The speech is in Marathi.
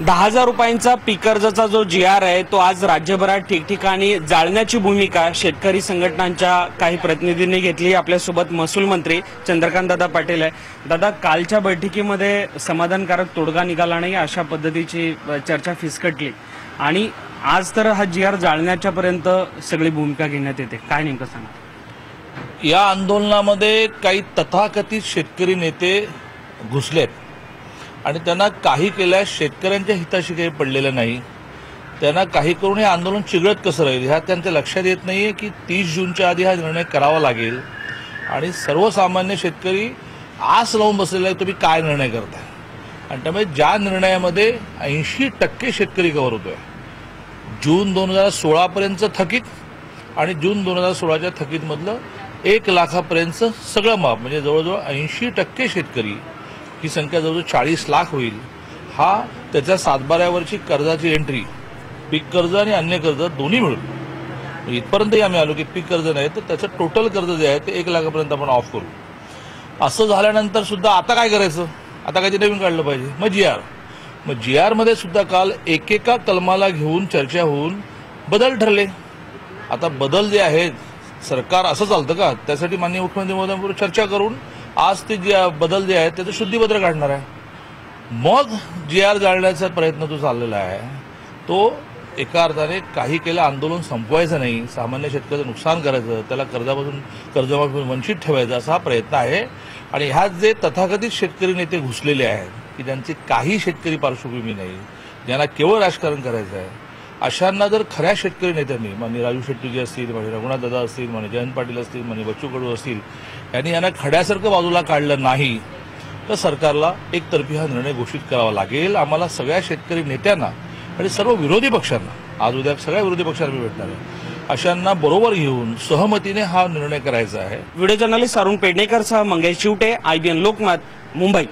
दहा हजार रुपयांचा पीक कर्जाचा जो जी आर आहे तो आज राज्यभरात ठिकठिकाणी जाळण्याची भूमिका शेतकरी संघटनांच्या काही प्रतिनिधींनी घेतली. आपल्यासोबत महसूल मंत्री चंद्रकांत दादा पाटील आहे. दादा कालच्या बैठकीमध्ये समाधानकारक तोडगा निघाला नाही अशा पद्धतीची चर्चा फिसकटली. आणि आज तर हा जी आर जाळण्याच्या पर्यंत सगळी भूमिका घेण्यात येते. काय नेमकं सांगा? या आंदोलनामध्ये काही तथाकथित शेतकरी नेते घुसलेत. आणि त्यांना काही केल्यास शेतकऱ्यांच्या हिताशी काही पडलेलं नाही. त्यांना काही करून हे आंदोलन चिघळत कसं राहील? ह्या त्यांच्या लक्षात येत नाही आहे की तीस जूनच्या आधी हा निर्णय करावा लागेल. आणि सर्वसामान्य शेतकरी आस लावून बसलेला आहे तुम्ही काय निर्णय करताय? आणि त्यामुळे ज्या निर्णयामध्ये ऐंशी टक्के शेतकरी कव्हर होतोय. जून दोन हजार सोळापर्यंतचं थकीत आणि जून दोन हजार सोळाच्या थकीतमधलं एक लाखापर्यंतचं सगळं माप म्हणजे जवळजवळ ऐंशी टक्के शेतकरी ही संख्या जवळजवळ चाळीस लाख होईल. हा त्याच्या सातबाऱ्यावरची कर्जाची एंट्री पीक कर्ज आणि अन्य कर्ज दोन्ही मिळून. इथपर्यंतही आम्ही आलो की पीक कर्ज नाही तर त्याचं टोटल कर्ज जे आहे ते एक लाखापर्यंत आपण ऑफ करू. असं झाल्यानंतर सुद्धा आता काय करायचं? आता काहीतरी नवीन काढलं पाहिजे. मग जी आर मग जी आरमध्ये सुद्धा काल एकेका कलमाला घेऊन चर्चा होऊन बदल ठरले. आता बदल जे आहेत सरकार असं चालतं का? त्यासाठी माननीय मुख्यमंत्री महोदयांबरोबर चर्चा करून आज ते जे बदल जे आहेत त्याचं शुद्धीपत्र काढणार आहे. मग जी आर जाळण्याचा प्रयत्न जो चाललेला आहे तो एका अर्थाने काही केलं आंदोलन संपवायचं नाही सामान्य शेतकऱ्याचं नुकसान करायचं त्याला कर्जापासून कर्जमाफीतून वंचित ठेवायचा असा प्रयत्न आहे. आणि ह्यात जे तथाकथित शेतकरी नेते घुसलेले आहेत की ज्यांची काही शेतकरी पार्श्वभूमी नाही ज्यांना केवळ राजकारण करायचं आहे अशांना जर खऱ्या शेतकरी नेत्यांनी माननीय राजू शेट्टीजी असतील माननीय रघुनाथ दादा असतील माननीय जयंत पाटील असतील माननीय बच्चू कडू असतील यांनी यांना खड्यासारखं बाजूला काढलं नाही तर सरकारला एकतर्फी हा निर्णय घोषित करावा लागेल. आम्हाला सगळ्या शेतकरी नेत्यांना आणि सर्व विरोधी पक्षांना आज उद्या सगळ्या विरोधी पक्षांना मी भेटणार आहे अशांना बरोबर घेऊन सहमतीने हा निर्णय करायचा आहे. व्हिडिओ जर्नलिस्ट अरुण पेडणेकरसह मंगेश चिवटे आयबीएन लोकमत मुंबई.